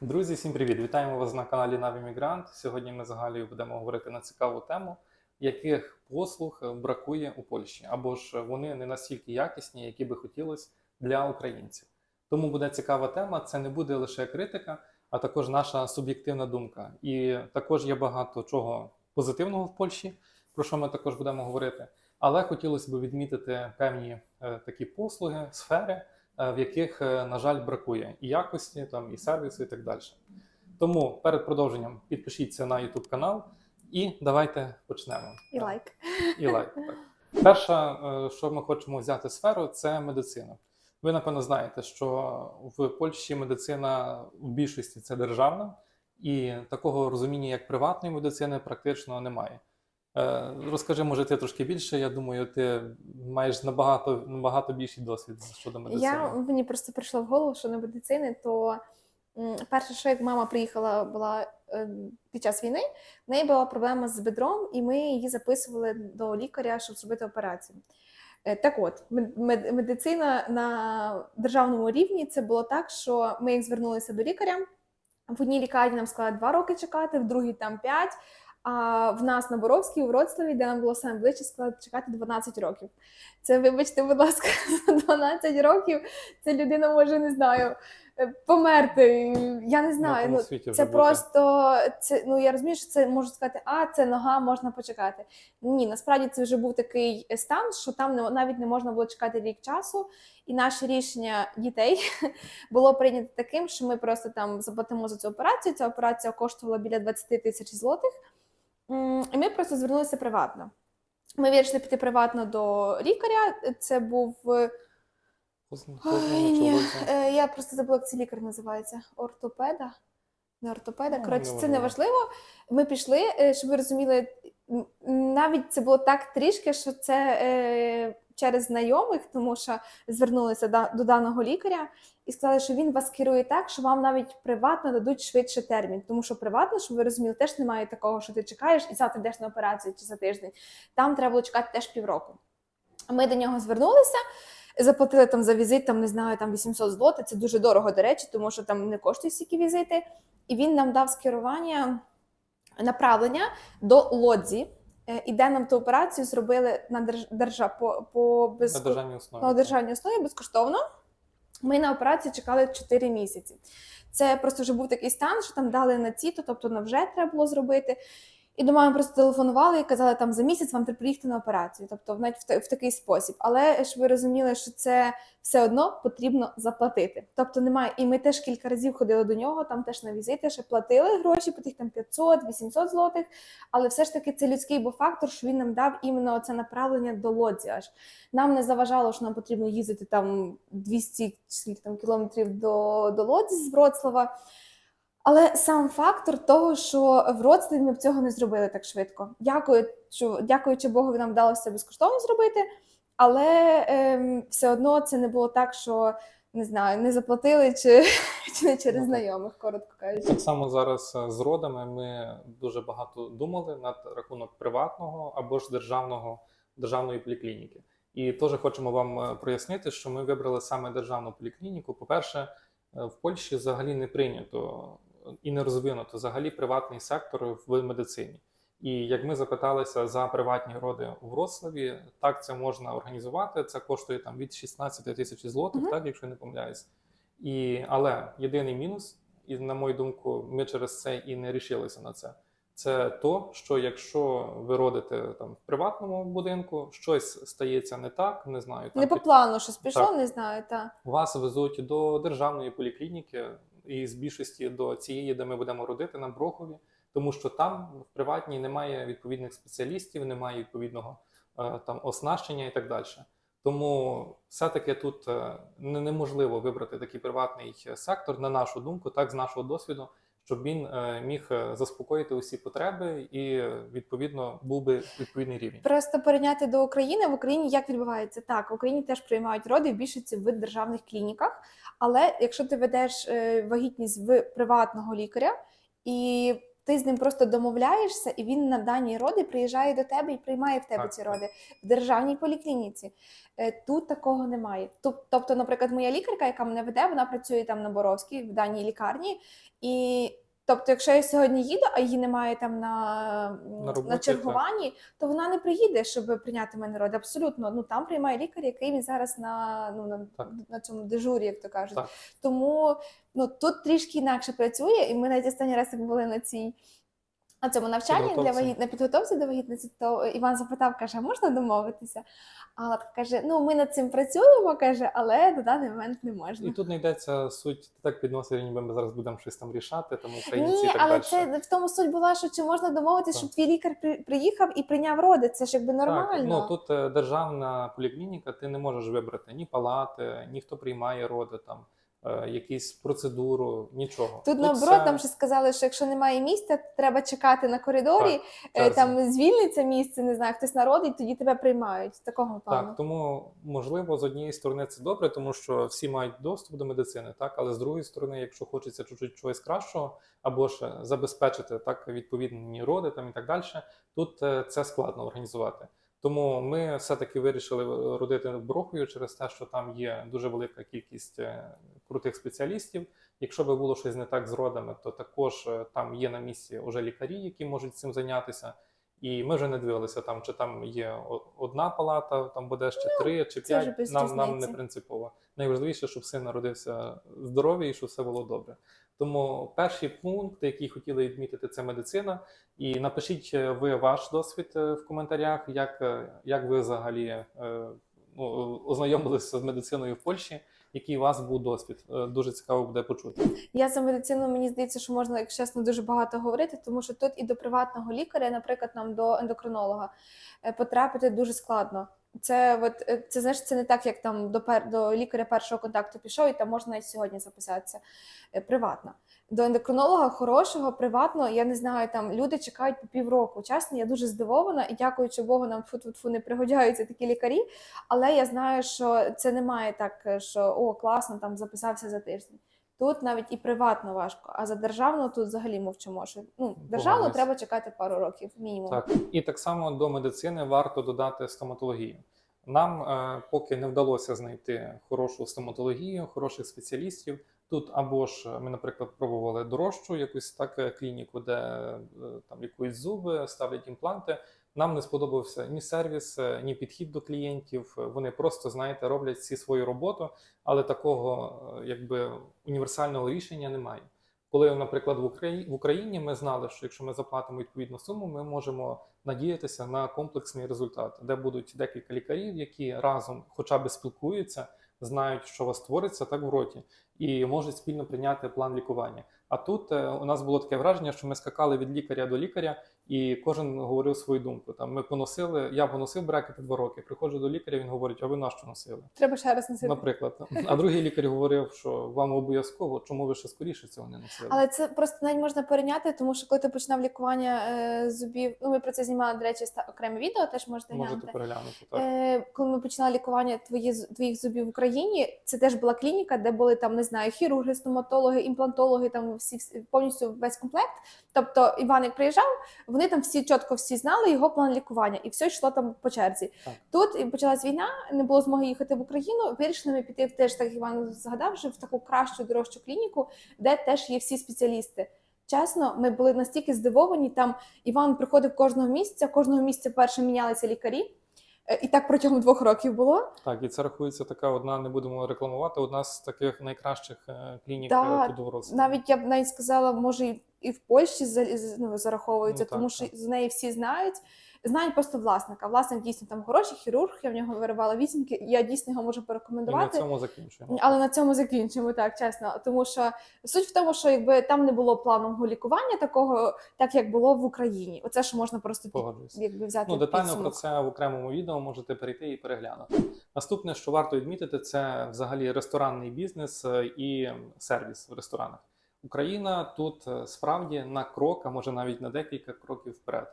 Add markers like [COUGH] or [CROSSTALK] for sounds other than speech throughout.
Друзі, всім привіт! Вітаємо вас на каналі Наві Мігрант. Сьогодні ми з Галією будемо говорити на цікаву тему, яких послуг бракує у Польщі, або ж вони не настільки якісні, які би хотілося для українців. Тому буде цікава тема. Це не буде лише критика, а також наша суб'єктивна думка. І також є багато чого позитивного в Польщі, про що ми також будемо говорити. Але хотілося б відмітити певні е, такі послуги, сфери, в яких, е, на жаль, бракує і якості, там, і сервісу, і так далі. Тому перед продовженням підпишіться на YouTube канал і давайте почнемо. І лайк. І лайк. Так. Перша, е, що ми хочемо взяти сферу, це медицина. Ви, напевно, знаєте, що в Польщі медицина в більшості це державна, і такого розуміння, як приватної медицини, практично немає. Е, Розкажи, може, ти трошки більше. Я думаю, ти маєш набагато, набагато більший досвід щодо медицини. Я мені просто прийшло в голову, що на медицини, то перше, що як мама приїхала, була е, під час війни, в неї була проблема з бедром, і ми її записували до лікаря, щоб зробити операцію. Е, Так от, мед- мед- медицина на державному рівні це було так, що ми як звернулися до лікаря. В одній лікарні нам сказали два роки чекати, в другій там п'ять. А в нас на Боровській, у Вроцлаві, де нам було саме ближче, сказали чекати 12 років. Це, вибачте, будь ласка, [LAUGHS] за 12 років ця людина може не знаю е, померти. Я не знаю. тому Ну, це просто це. Ну я розумію, що це можуть сказати, а це нога, можна почекати. Ні, насправді це вже був такий стан, що там не- навіть не можна було чекати рік часу. І наше рішення дітей [LAUGHS] було прийнято таким, що ми просто там заплатимо за цю операцію. Ця операція коштувала біля 20 тисяч злотих. І ми просто звернулися приватно. Ми вирішили піти приватно до лікаря. Це був е, Ой, ні, е, я просто забула, як цей лікар називається. Ортопеда. Не ортопеда. Ну, Коротше, це не важливо. Ми пішли, е, щоб ви розуміли, навіть це було так трішки, що це через знайомих, тому що звернулися до даного лікаря і сказали, що він вас керує так, що вам навіть приватно дадуть швидше термін. Тому що приватно, щоб ви розуміли, теж немає такого, що ти чекаєш і завтра йдеш на операцію чи за тиждень. Там треба було чекати теж півроку. Ми до нього звернулися. Заплатили там за візит, там не знаю, там 800 злотих. Це дуже дорого, до речі, тому що там не коштують стільки візити. І він нам дав скерування направлення до лодзі, і де нам ту операцію зробили на держ... держа по, по без... На державній основі. на державній основі безкоштовно. Ми на операцію чекали 4 місяці. Це просто вже був такий стан, що там дали на ці, тобто на вже треба було зробити. І до мами просто телефонували і казали, там за місяць вам треба приїхати на операцію, тобто навіть в, в такий спосіб. Але ж ви розуміли, що це все одно потрібно заплатити. Тобто немає, і ми теж кілька разів ходили до нього, там теж на візити, ще платили гроші по тих там 500-800 злотих. Але все ж таки це людський був фактор, що він нам дав іменно це направлення до лодзі. Аж нам не заважало, що нам потрібно їздити там 200 чи скільки там кілометрів до, до Лодзі з Вроцлава. Але сам фактор того, що в Вроцлаві ми б цього не зробили так швидко. Дякую, що, дякуючи Богу, нам вдалося безкоштовно зробити. Але ем, все одно це не було так, що не знаю, не заплатили чи, [LAUGHS] чи не через Ну, знайомих, коротко кажучи. Так само зараз е, з родами ми дуже багато думали над рахунок приватного або ж державного державної поліклініки. І теж хочемо вам е, прояснити, що ми вибрали саме державну поліклініку. По-перше, е, в Польщі взагалі не прийнято і не розвинуто взагалі приватний сектор в медицині. І як ми запиталися за приватні роди у Вроцлаві, так це можна організувати. Це коштує там від 16 тисяч злотих, Мгм. так якщо не помиляюсь. І, але єдиний мінус, і на мою думку, ми через це і не рішилися на це. Це то, що якщо ви родите там в приватному будинку, щось стається не так, не знаю, там Не по плану щось пішло, Так. не знаю. Та. вас везуть до державної поліклініки, і з більшості до цієї, де ми будемо родити на Брохові, тому що там в приватній немає відповідних спеціалістів, немає відповідного е, там оснащення і так далі. Тому все-таки тут е, неможливо вибрати такий приватний сектор, на нашу думку, так з нашого досвіду, щоб він е, міг е, заспокоїти усі потреби і відповідно був би відповідний рівень. Просто порівняти до України в Україні як відбувається так. В Україні теж приймають роди в більшості в державних клініках. Але якщо ти ведеш е, вагітність в приватного лікаря і ти з ним просто домовляєшся, і він на дані роди приїжджає до тебе і приймає в тебе Так, ці так. роди в державній поліклініці. Е, Тут такого немає. Тобто, наприклад, моя лікарка, яка мене веде, вона працює там на Боровській в даній лікарні. І тобто, якщо я сьогодні їду, а її немає там на, На роботі, на чергуванні, то вона не приїде, щоб прийняти мене роди. Абсолютно. Ну там приймає лікар, який він зараз на, ну, на, на цьому дежурі, як то кажуть. Так. Тому ну тут трішки інакше працює, і ми навіть останній раз як були на цій. На цьому навчанні для вагіт... на підготовці до вагітниці, то Іван запитав, каже, «А можна домовитися? А Галатка каже: ну ми над цим працюємо, каже, але на даний момент не можна. І тут не йдеться суть ти так підносить, ніби ми зараз будемо щось там рішати, там українці і Ні, так але далі. це в тому суть була, що чи можна домовитися, щоб твій лікар приїхав і прийняв роди. Це ж якби нормально. Так, ну тут е, державна поліклініка, ти не можеш вибрати ні палати, ні хто приймає роди, там е, якісь процедуру, нічого. Тут, наоборот, все- нам ще сказали, що якщо немає місця, треба чекати на коридорі, е, черзі. там звільниться місце, не знаю, хтось народить, тоді тебе приймають. Такого плану. Так, тому можливо, з однієї сторони це добре, тому що всі мають доступ до медицини, так але з другої сторони, якщо хочеться чуть-чуть чогось кращого, або ж забезпечити так відповідні роди там і так далі, тут е, це складно організувати. Тому ми все-таки вирішили родити Брохою через те, що там є дуже велика кількість е, крутих спеціалістів. Якщо би було щось не так з родами, то також е, там є на місці вже лікарі, які можуть цим зайнятися. І ми вже не дивилися там, чи там є одна палата, там буде ще три чи Ну, це вже п'ять. Нам, нам не принципово. Найважливіше, щоб син народився здоровий і щоб все було добре. Тому перший пункт, який хотіли відмітити, це медицина. І напишіть ви ваш досвід е, в коментарях, як, е, як ви взагалі е, ну, ознайомилися з медициною в Польщі. Який у вас був досвід? Дуже цікаво буде почути. Я за медицину мені здається, що можна, якщо чесно, дуже багато говорити, тому що тут і до приватного лікаря, наприклад, нам до ендокринолога потрапити дуже складно. Це от е, це знаєш, це не так, як там до пер до лікаря першого контакту пішов, і там можна і сьогодні записатися е, приватно. До ендокринолога хорошого, приватно, я не знаю, там люди чекають по півроку. Чесно, я дуже здивована і дякуючи Богу, нам фу не пригодяються такі лікарі. Але я знаю, що це немає так, е, що о, класно, там записався за тиждень. Тут навіть і приватно важко, а за державну тут взагалі мовчимо. Що ну державну Погоджуюсь. треба чекати пару років мінімум. Так, і так само до медицини варто додати стоматологію. Нам е, поки не вдалося знайти хорошу стоматологію, хороших спеціалістів. Тут або ж ми, наприклад, пробували дорожчу якусь так е, клініку, де е, там лікують зуби, ставлять імпланти. Нам не сподобався ні сервіс, е, ні підхід до клієнтів. Вони просто, знаєте, роблять всі свою роботу, але такого е, якби універсального рішення немає. Коли, наприклад, в Україні, в Україні ми знали, що якщо ми заплатимо відповідну суму, ми можемо надіятися на комплексний результат, де будуть декілька лікарів, які разом хоча б спілкуються, знають, що у вас твориться так в роті, і можуть спільно прийняти план лікування. А тут е, у нас було таке враження, що ми скакали від лікаря до лікаря, і кожен говорив свою думку. Там ми поносили, я поносив брекети два роки. Приходжу до лікаря, він говорить: а ви на що носили? Треба ще раз носити. Наприклад, а другий лікар говорив, що вам обов'язково, чому ви ще скоріше цього не носили? Але це просто навіть можна порівняти, тому що коли ти починав лікування е, зубів, ну ми про це знімали, до речі, ста- окреме відео, теж можете глянути. Можете переглянути так. Е, коли ми починали лікування твої, твоїх зубів в Україні, це теж була клініка, де були там, не знаю, хірурги, стоматологи, імплантологи, там всі, всі повністю весь комплект. Тобто Іван, як приїжджав, вони там всі чітко всі знали його план лікування, і все йшло там по черзі. Так. Тут почалась війна, не було змоги їхати в Україну. Вирішили ми піти теж, так Іван згадав, вже в таку кращу дорожчу клініку, де теж є всі спеціалісти. Чесно, ми були настільки здивовані. Там Іван приходив кожного місяця, кожного місяця перше мінялися лікарі. Е, І так протягом двох років було. Так, і це рахується така одна, не будемо рекламувати, одна з таких найкращих е, клінік Да, е, тут. Навіть я б навіть сказала, може, і- в Польщі ну, зараховується, Ну, так, тому що так. з неї всі знають. Знають просто власника. Власник дійсно там хороший хірург, я в нього виривала вісімки. Я дійсно його можу І на порекомендувати. цьому закінчуємо. Але на цьому закінчимо так, чесно. Тому що суть в тому, що якби там не було планового лікування такого, так як було в Україні. Оце ж можна просто під, якби взяти Ну, детально підсумок. про це в окремому відео можете перейти і переглянути. Наступне, що варто відмітити, це взагалі ресторанний бізнес е, і сервіс в ресторанах. Україна тут е, справді на крок, а може навіть на декілька кроків вперед.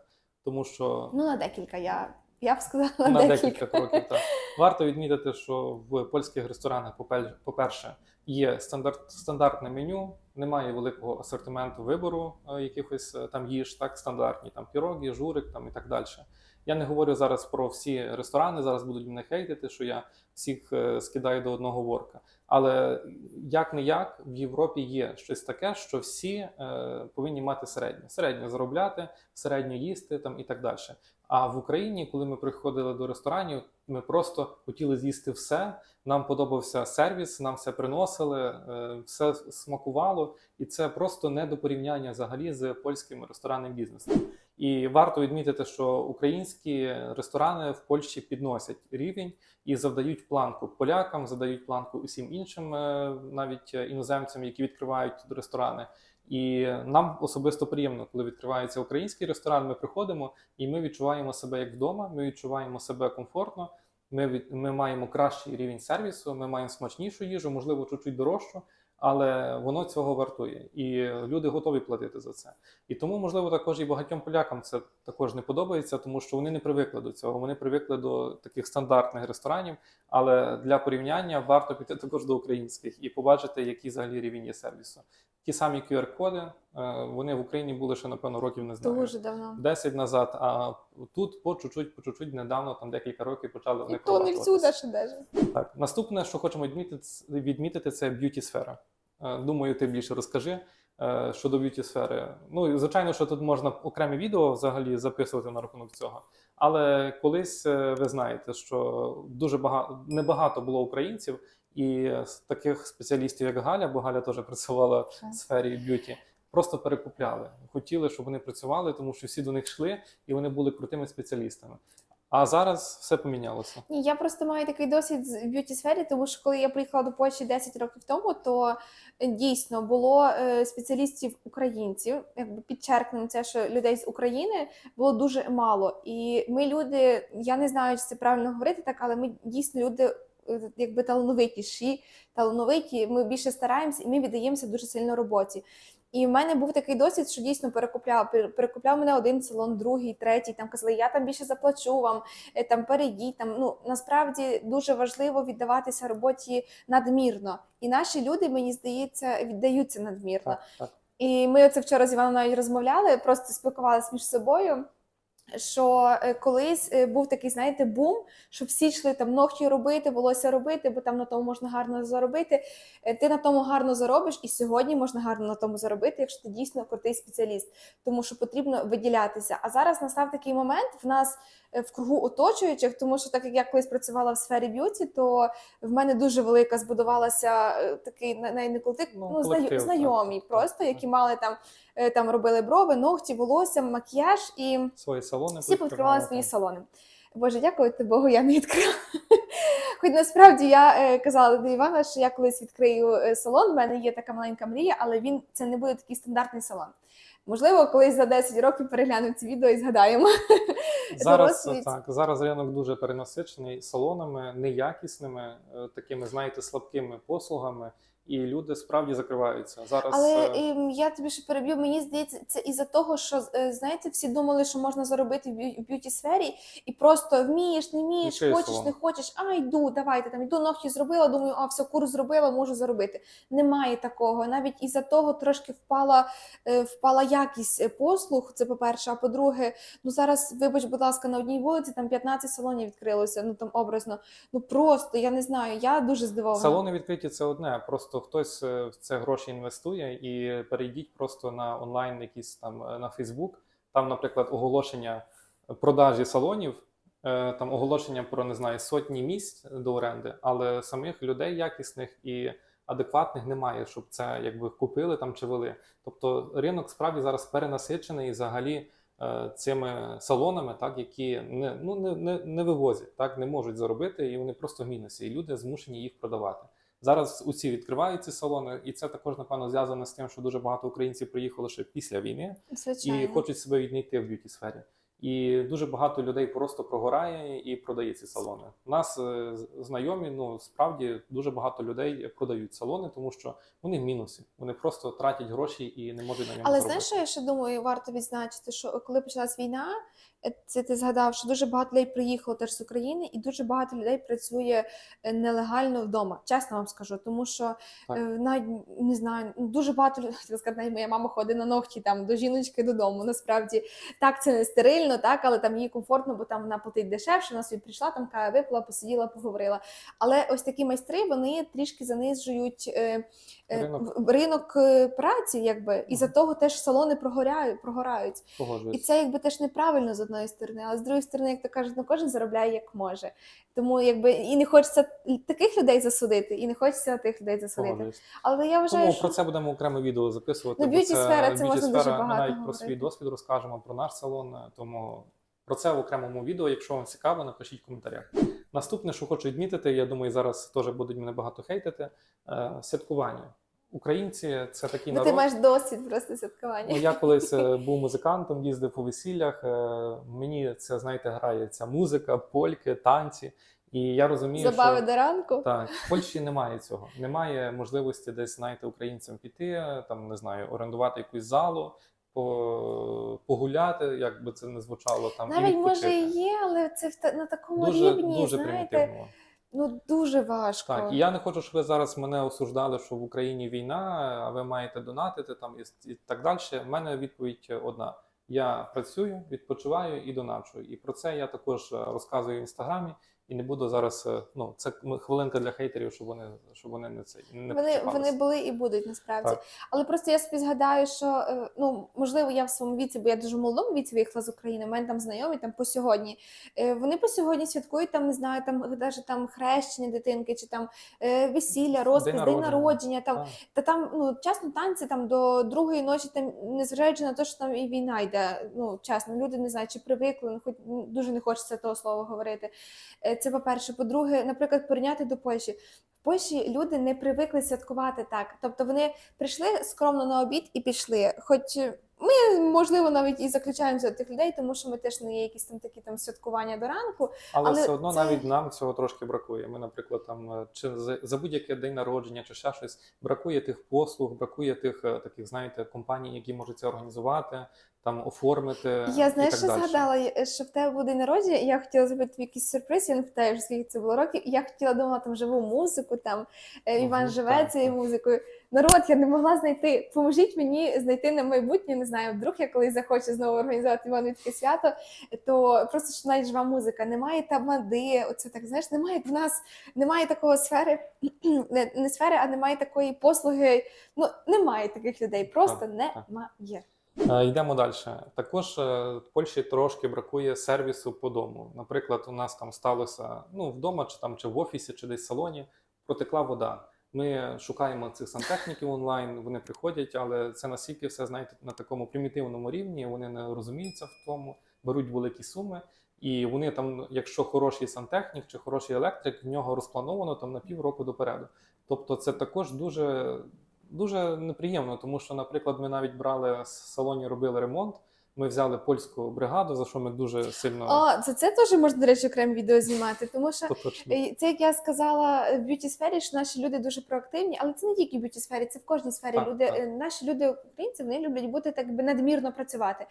Тому що Ну на декілька я. Я б сказала на декілька декілька. кроків. Так. [LAUGHS] Варто відмітити, що в польських ресторанах, попель- по-перше, є стандарт, стандартне меню, немає великого асортименту вибору е, якихось е, там їж, так стандартні, там піроги, журик там і так далі. Я не говорю зараз про всі ресторани. Зараз будуть мене хейтити, що я всіх е, скидаю до одного ворка. Але як не як в Європі є щось таке, що всі е, повинні мати середнє, середньо заробляти, середньо їсти там і так далі. А в Україні, коли ми приходили до ресторанів, ми просто хотіли з'їсти все. Нам подобався сервіс, нам все приносили, е, все смакувало, і це просто не до порівняння взагалі з польським ресторанним бізнесом. І варто відмітити, що українські ресторани в Польщі підносять рівень і завдають планку полякам, задають планку усім іншим, е, навіть е, іноземцям, які відкривають ресторани. І нам особисто приємно, коли відкривається український ресторан. Ми приходимо і ми відчуваємо себе як вдома. Ми відчуваємо себе комфортно. Ми від ми маємо кращий рівень сервісу, ми маємо смачнішу їжу, можливо, чуть-чуть дорожчу, але воно цього вартує, і люди готові платити за це. І тому, можливо, також і багатьом полякам це також не подобається, тому що вони не привикли до цього. Вони привикли до таких стандартних ресторанів. Але для порівняння варто піти також до українських і побачити, який взагалі рівень є сервісу. Ті самі QR-коди, вони в Україні були ще, напевно, років не знаю. Дуже давно. 10 назад, а тут по чуть-чуть, по чуть-чуть недавно, там декілька років почали вони то не всюди ще даже. Так, наступне, що хочемо відмітити, відмітити, це б'юті сфера. Е, Думаю, ти більше розкажи е, щодо б'юті сфери. Ну, і, звичайно, що тут можна окремі відео взагалі записувати на рахунок цього. Але колись е, ви знаєте, що дуже багато небагато було українців і таких спеціалістів, як Галя, бо Галя теж працювала в сфері б'юті. Просто перекупляли, хотіли, щоб вони працювали, тому що всі до них йшли і вони були крутими спеціалістами. А зараз все помінялося. Ні, я просто маю такий досвід з б'юті сфері, тому що коли я приїхала до Польщі 10 років тому, то е, дійсно було е, спеціалістів українців, якби підчеркнемо це, що людей з України було дуже мало. І ми люди, я не знаю, чи це правильно говорити так, але ми дійсно люди. е, Якби талановитіші, талановиті, ми більше стараємося і ми віддаємося дуже сильно роботі. І в мене був такий досвід, що дійсно перекупляв, перекупляв мене один салон, другий, третій. Там казали, я там більше заплачу вам, е, там перейдіть. Там ну насправді дуже важливо віддаватися роботі надмірно. І наші люди, мені здається, віддаються надмірно. Так, так. І ми оце вчора з Іваном навіть розмовляли, просто спілкувалися між собою. Що е, колись е, був такий, знаєте, бум, що всі йшли там ногті робити, волосся робити, бо там на тому можна гарно заробити. Е, Ти на тому гарно заробиш, і сьогодні можна гарно на тому заробити, якщо ти дійсно крутий спеціаліст, тому що потрібно виділятися. А зараз настав такий момент в нас в кругу оточуючих, тому що так як я колись працювала в сфері б'юті, то в мене дуже велика збудувалася такий не колектив, Ну, ну, знайомі, так. просто, які мали там, там робили брови, ногті, волосся, макіяж і Свої салони всі повідкривали свої салони. Боже, дякувати Богу, я не відкрила. [LAUGHS] Хоч насправді я е, казала до Івана, що я колись відкрию е, салон. в мене є така маленька мрія, але він це не буде такий стандартний салон. Можливо, колись за 10 років переглянемо це відео і згадаємо. [LAUGHS] Зараз так, зараз ринок дуже перенасичений салонами, неякісними, е, такими, знаєте, слабкими послугами, і люди справді закриваються. Зараз Але е, ем, я тобі ще переб'ю. Мені здається, це із-за того, що е, знаєте, всі думали, що можна заробити в б'юті сфері, і просто вмієш, не вмієш, Відкрию хочеш, салон. не хочеш. А йду, давайте там йду ногті зробила. Думаю, а все курс зробила, можу заробити. Немає такого. Навіть із-за того трошки впала, е, впала якість е, послуг. Це по-перше. А по-друге, ну зараз, вибач, будь ласка, на одній вулиці там 15 салонів відкрилося. Ну там образно. Ну просто я не знаю. Я дуже здивована. салони відкриті це одне. Просто хтось е, в це гроші інвестує і перейдіть просто на онлайн, якісь там е, на Фейсбук. Там, наприклад, оголошення продажі салонів. е, Там оголошення про не знаю сотні місць до оренди, але самих людей якісних і адекватних немає, щоб це якби купили там чи вели. Тобто ринок справді зараз перенасичений і взагалі цими салонами, так які не ну не, не, не вивозять, так не можуть заробити, і вони просто в мінусі, і люди змушені їх продавати. Зараз усі відкривають ці салони, і це також напевно зв'язано з тим, що дуже багато українців приїхали ще після війни Звичайно. і хочуть себе віднайти в б'юті сфері. І дуже багато людей просто прогорає і продає ці салони. У нас е, знайомі, ну справді дуже багато людей продають салони, тому що вони в мінусі. Вони просто тратять гроші і не можуть на ньому Але знаєш, що я ще думаю, варто відзначити, що коли почалась війна, це ти згадав, що дуже багато людей приїхало теж з України, і дуже багато людей працює е, нелегально вдома. Чесно вам скажу, тому що Так. е, навіть не знаю, ну, дуже багато [LAUGHS] людей сказати, навіть моя мама ходить на ногті там до жіночки додому. Насправді так це не стерильно, так, але там їй комфортно, бо там вона платить дешевше. Вона собі прийшла, там кава випила, посиділа, поговорила. Але ось такі майстри вони трішки занижують. Е, е, Ринок. ринок е, праці, якби, і за того теж салони прогоряють, прогорають. І це якби теж неправильно з одної сторони, але з другої сторони, як то кажуть, ну кожен заробляє як може. Тому якби і не хочеться таких людей засудити, і не хочеться тих людей засудити. Погоджуюсь. Але я вважаю, Тому що про це будемо окреме відео записувати. Ну, б'юті-сфера, це можна дуже багато Ми навіть про свій досвід розкажемо про наш салон. Тому про це в окремому відео. Якщо вам цікаво, напишіть в коментарях. Наступне, що хочу відмітити, я думаю, зараз теж будуть мене багато хейтити. е, Святкування. Українці це такий бо народ. ти маєш досвід просто святкування. Ну, я колись е, [LAUGHS] був музикантом, їздив по весіллях. е, Мені це, знаєте, грає ця музика, польки, танці. І я розумію, Забави що до ранку. так, в Польщі немає цього. Немає можливості десь, знаєте, українцям піти, там не знаю, орендувати якусь залу, по, погуляти, як би це не звучало там. і Навіть може і є, але це на такому дуже, рівні, дуже знаєте, примітивно. Ну дуже важко. Так, і я не хочу, щоб ви зараз мене осуждали, що в Україні війна, а ви маєте донатити там і, і так далі. У мене відповідь одна: я працюю, відпочиваю і доначу. І про це я також е, розказую в інстаграмі. І не буду зараз. е, Ну, це хвилинка для хейтерів, щоб вони щоб вони не це не Вони, вони були і будуть насправді. Так. Але просто я собі згадаю, що е, ну можливо, я в своєму віці, бо я дуже в молодому віці виїхала з України. У мене там знайомі там по сьогодні. Е, Вони по сьогодні святкують там, не знаю, там навіть там хрещення дитинки, чи там весілля, розпис, день народження. народження. Там Так. та там ну чесно танці там до другої ночі, там незважаючи на те, що там і війна йде. Ну чесно, люди не знаю, чи привикли, ну хоч дуже не хочеться того слова говорити. Це по-перше. По-друге, наприклад, порівняти до Польщі. В Польщі люди не привикли святкувати так. Тобто вони прийшли скромно на обід і пішли. Хоч ми, можливо, навіть і заключаємося до тих людей, тому що ми теж не є якісь там такі там святкування до ранку. Але, Але все одно це- навіть нам цього трошки бракує. Ми, наприклад, там е, чи за, за будь-який день народження, чи ще щось бракує тих послуг, бракує тих е, таких, знаєте, компаній, які можуть це організувати, там оформити. Я і знаєш, що далі. згадала, е, що в тебе буде день народження, і я хотіла зробити тобі якийсь сюрприз, я не питаю, скільки це було років. Я хотіла думала там живу музику, там Іван Мгм, живе так, цією так. музикою. Народ, я не могла знайти. Поможіть мені знайти на майбутнє. Не знаю, вдруг я колись захочу знову організувати Івановське свято, то просто що навіть жива музика. Немає тамади. Оце так знаєш, немає в нас, немає такого сфери, [CLEARS THROAT] не, сфери, а немає такої послуги. Ну немає таких людей, просто Так, немає. Е, Йдемо далі. Також е, в Польщі трошки бракує сервісу по дому. Наприклад, у нас там сталося ну вдома, чи там, чи в офісі, чи десь в салоні, протекла вода. Ми шукаємо цих сантехніків онлайн, вони приходять, але це настільки все знаєте на такому примітивному рівні. Вони не розуміються в тому, беруть великі суми. І вони там, якщо хороший сантехнік чи хороший електрик, в нього розплановано там на півроку допереду. Тобто, це також дуже, дуже неприємно, тому що, наприклад, ми навіть брали в салоні, робили ремонт. Ми взяли польську бригаду, за що ми дуже сильно О, за це теж можна, до речі, окремо відео знімати, тому що поточні. е, це як я сказала в б'юті сфері, що наші люди дуже проактивні, але це не тільки в б'юті сфері, це в кожній сфері. Так, люди, так. е, наші люди, українці, вони люблять бути так би надмірно працювати.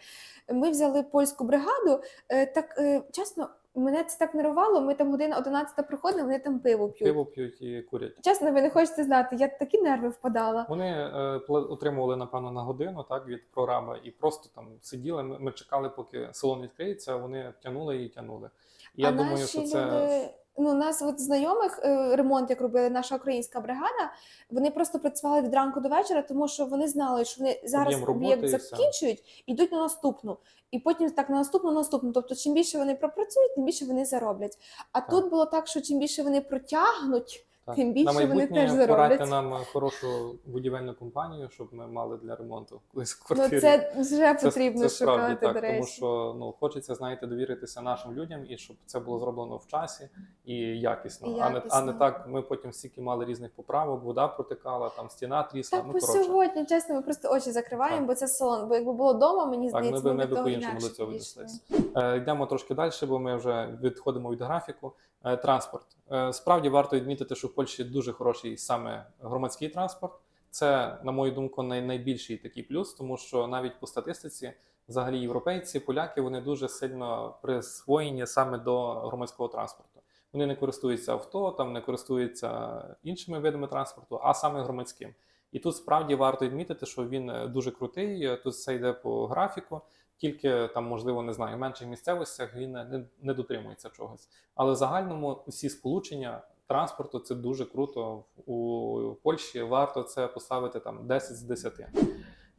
Ми взяли польську бригаду. е, Так чесно, мене це так нервувало. Ми там година 11 приходили, вони там пиво п'ють. Пиво п'ють і курять. Чесно, ви не хочете знати, я такі нерви впадала. Вони е, отримували, напевно, на годину так, від програми і просто там сиділи. Ми, ми чекали, поки салон відкриється, вони тягнули і тягнули. Я а думаю, наші що це. люди, ну, у нас от знайомих е, ремонт, як робили наша українська бригада, вони просто працювали від ранку до вечора, тому що вони знали, що вони зараз об'єкт і закінчують, йдуть на наступну. І потім так на наступну, на наступну. Тобто, чим більше вони пропрацюють, тим більше вони зароблять. А Так. тут було так, що чим більше вони протягнуть. Так. Тим більше На вони теж зароблять. порадьте нам хорошу будівельну компанію, щоб ми мали для ремонту [LAUGHS] колись в Ну це вже потрібно це справді шукати, так, до речі. тому що ну хочеться, знаєте, довіритися нашим людям і щоб це було зроблено в часі і якісно, І А, не, а не так. Ми потім стільки мали різних поправок, вода протикала, там стіна трісла. Так, ну по коротше. сьогодні, чесно, ми просто очі закриваємо, Так. бо це салон. Бо якби було вдома, мені Так, ми б ми ми по-іншому інакше до цього підійшли. віднеслись. Е, Йдемо трошки далі, бо ми вже відходимо від графіку. Е, Транспорт. Е, Справді варто відмітити, що в Польщі дуже хороший саме громадський транспорт. Це, на мою думку, найбільший такий плюс, тому що навіть по статистиці, взагалі, європейці, поляки вони дуже сильно присвоєні саме до громадського транспорту. Вони не користуються авто, там не користуються іншими видами транспорту, а саме громадським. І тут справді варто відмітити, що він е, дуже крутий. Тут все йде по графіку, тільки там, можливо, не знаю, в менших місцевостях він не, не дотримується чогось. Але в загальному усі сполучення транспорту це дуже круто. У Польщі варто це поставити там 10 з 10.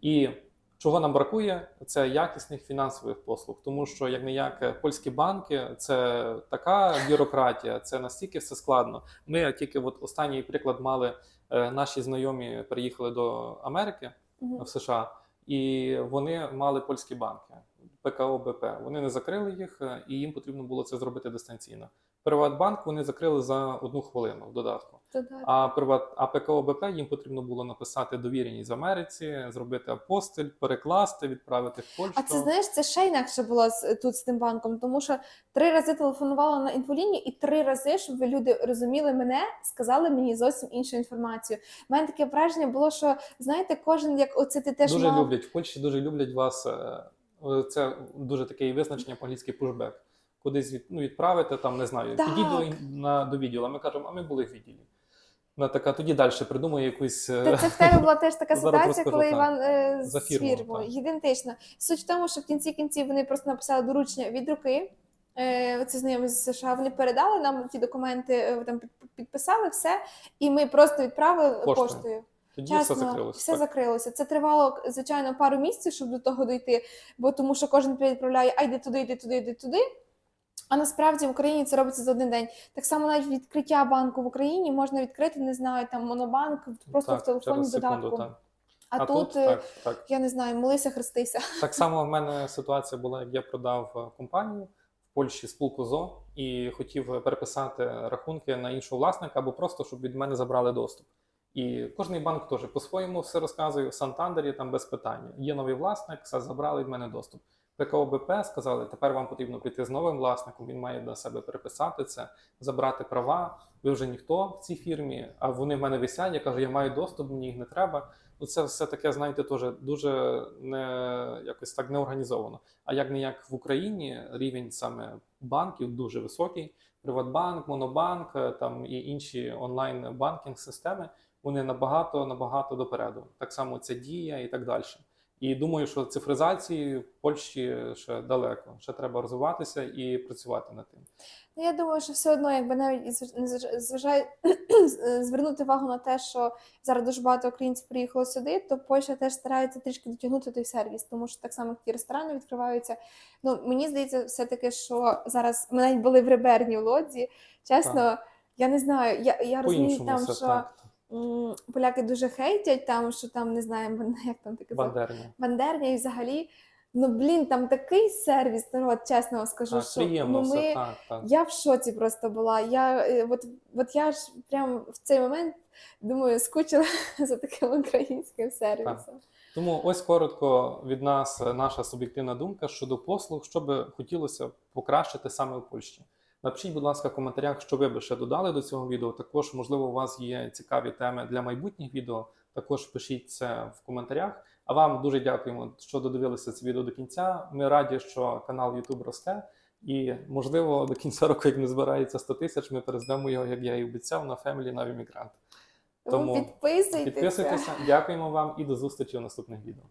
І чого нам бракує, це якісних фінансових послуг, тому що як не як польські банки, це така бюрократія, це настільки все складно. Ми тільки от останній приклад мали. е, Наші знайомі приїхали до Америки в США, і вони мали польські банки ПКО БП. Вони не закрили їх, е, і їм потрібно було це зробити дистанційно. Приватбанк вони закрили за одну хвилину в додатку. А приват, а ПКО їм потрібно було написати довіреність в Америці, зробити апостиль, перекласти, відправити в Польщу. А це знаєш, це ще інакше було з тут з тим банком, тому що три рази телефонувала на інфолінію, і три рази, щоб ви люди розуміли мене, сказали мені зовсім іншу інформацію. У мене таке враження було, що знаєте, кожен як оце ти теж дуже мав... люблять в Польщі, дуже люблять вас. е, е, Це дуже таке визначення по-англійськи пушбек. Кудись від, ну, відправити, там не знаю, до, на, до відділу. Ми кажемо, а ми були в відділі. Вона така, тоді далі придумає якусь. е, Та це в тебе була теж така [LAUGHS] ситуація, коли. Іван е, з фірмою. Ідентично. Суть в тому, що в кінці кінців вони просто написали доручення від руки. Е, Це знайомі з США. Вони передали нам ті документи, е, там підписали все, і ми просто відправили Поштою. поштою. Тоді все закрилося. все так. закрилося. Це тривало, звичайно, пару місяців, щоб до того дійти, бо тому що кожен відправляє, а йди туди, йди туди, йди туди. А насправді в Україні це робиться за один день. Так само навіть відкриття банку в Україні можна відкрити, не знаю, там монобанк просто Так, в телефоні додатку. так. А, тут, е, так, так. я не знаю, молися, хрестися. [LAUGHS] Так само в мене ситуація була, як я продав е, компанію в Польщі спілку ЗО і хотів переписати рахунки на іншого власника або просто щоб від мене забрали доступ. І кожний банк теж по-своєму все розказує. В Сантандері там без питань. Є новий власник, все забрали від мене доступ. ПКО БП сказали, тепер вам потрібно прийти з новим власником. Він має на себе переписати це, забрати права. Ви вже ніхто в цій фірмі, а вони в мене висять. Я кажу, я маю доступ, мені їх не треба. Ну, це все таке, знаєте, теж дуже не якось так не організовано. А як не як в Україні рівень саме банків дуже високий. Приватбанк, Монобанк, е, там і інші онлайн банкінг системи. Вони набагато набагато допереду. Так само це дія і так далі. І думаю, що цифризації в Польщі ще далеко. Ще треба розвиватися і працювати над тим. Ну, Я думаю, що все одно, якби навіть і зваж- не зваж- [CLEARS THROAT] звернути увагу на те, що зараз дуже багато українців приїхало сюди, то Польща теж старається трішки дотягнути той сервіс, тому що так само ті ресторани відкриваються. Ну мені здається, все таки, що зараз ми навіть були в Реберні в Лодзі. Чесно, я не знаю. Я, я розумію там, все що так. Поляки дуже хейтять, там що там не знаю, [LAUGHS] як там таке Бандерня. Бандерня і взагалі. Ну блін, там такий сервіс, народ, чесно скажу, Так, що приємно ну, ми, все так, так. я в шоці просто була. Я е, от, от я ж прям в цей момент думаю, скучила [LAUGHS] за таким українським сервісом. Тому ось коротко від нас наша суб'єктивна думка щодо послуг, що би хотілося покращити саме в Польщі. Напишіть, будь ласка, в коментарях, що ви би ще додали до цього відео. Також, можливо, у вас є цікаві теми для майбутніх відео. Також пишіть це в коментарях. А вам дуже дякуємо, що додивилися це відео до кінця. Ми раді, що канал YouTube росте. І можливо до кінця року, як не збирається 100 тисяч, ми перезвемо його, як я і обіцяв, на Family на Immigrant. Тому підписуйтеся. Підписуйтеся, дякуємо вам і до зустрічі у наступних відео.